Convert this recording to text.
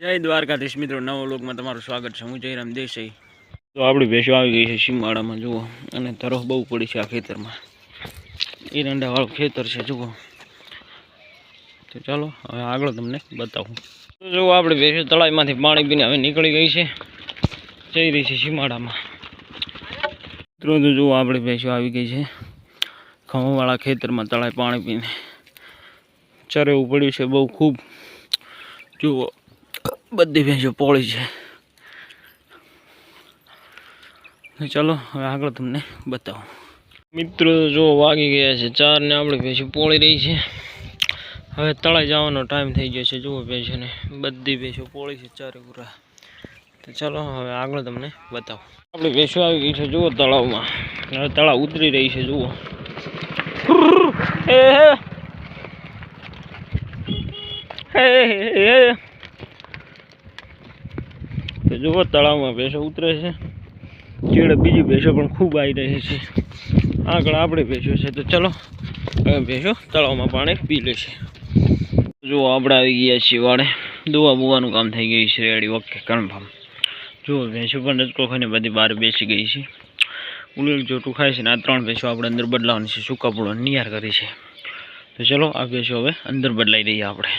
જય દ્વારકાધીશ મિત્રો, નવો લોકમાં તમારું સ્વાગત છે. હું જયરામ દેસાઈ. તો આપણી ભેંસો આવી ગઈ છે સીમાડામાં જુઓ. અને તરફ બહુ પડી છે આ ખેતરમાં. એરંડાવાળું ખેતર છે, જુઓ. તો ચાલો, હવે આગળ તમને બતાવું. તો જુઓ આપણે ભેંસો તળાવમાંથી પાણી પીને હવે નીકળી ગઈ છે. જઈ રહી છે સીમાડામાં મિત્રો, તો જુઓ આપણી ભેંસો આવી ગઈ છે. ખમવાળા ખેતરમાં તળાવ પાણી પીને. ચરેવું પડ્યું છે બહુ ખૂબ. જુઓ. બધી ભેંસો પોળી છે. ચાલો, હવે આગળ તમને બતાવું. મિત્રો જો વાગી ગયા છે ચાર ને આપણે ભેંસો પોળી રહી છે. હવે તળાઈ જવાનો ટાઈમ થઈ ગયો છે. જુઓ ભેંસોને, બધી ભેંસો પોળી છે ચારે પૂરા. તો ચાલો, હવે આગળ તમને બતાવું. આપણે ભેંસો આવી ગઈ છે, જુઓ તળાવમાં. હવે તળાવ ઉતરી રહી છે, જુઓ. હે હે હે. તો જુઓ, તળાવમાં ભેંસો ઉતરે છે. ચીડે બીજી ભેંસો પણ ખૂબ આવી રહી છે. આગળ આપણે ભેંસો છે. તો ચલો, હવે ભેંસો તળાવમાં પાણી પી લેશે જુઓ, આપણે આવી ગયા છીએ વાળે દુવા બુવાનું કામ થઈ ગયું છે. રેડી ઓકે કન્ફર્મ જુઓ, ભેંસો પણ રજકો ખાઈને બધી બહાર બેસી ગઈ છે. ઉલેલ જોટું ખાય છે ને આ ત્રણ ભેંસો આપણે અંદર બદલાવાની છે. સૂકા પૂળો નિયાર કરી છે. તો ચલો, આ ભેંસો હવે અંદર બદલાઈ દઈએ આપણે.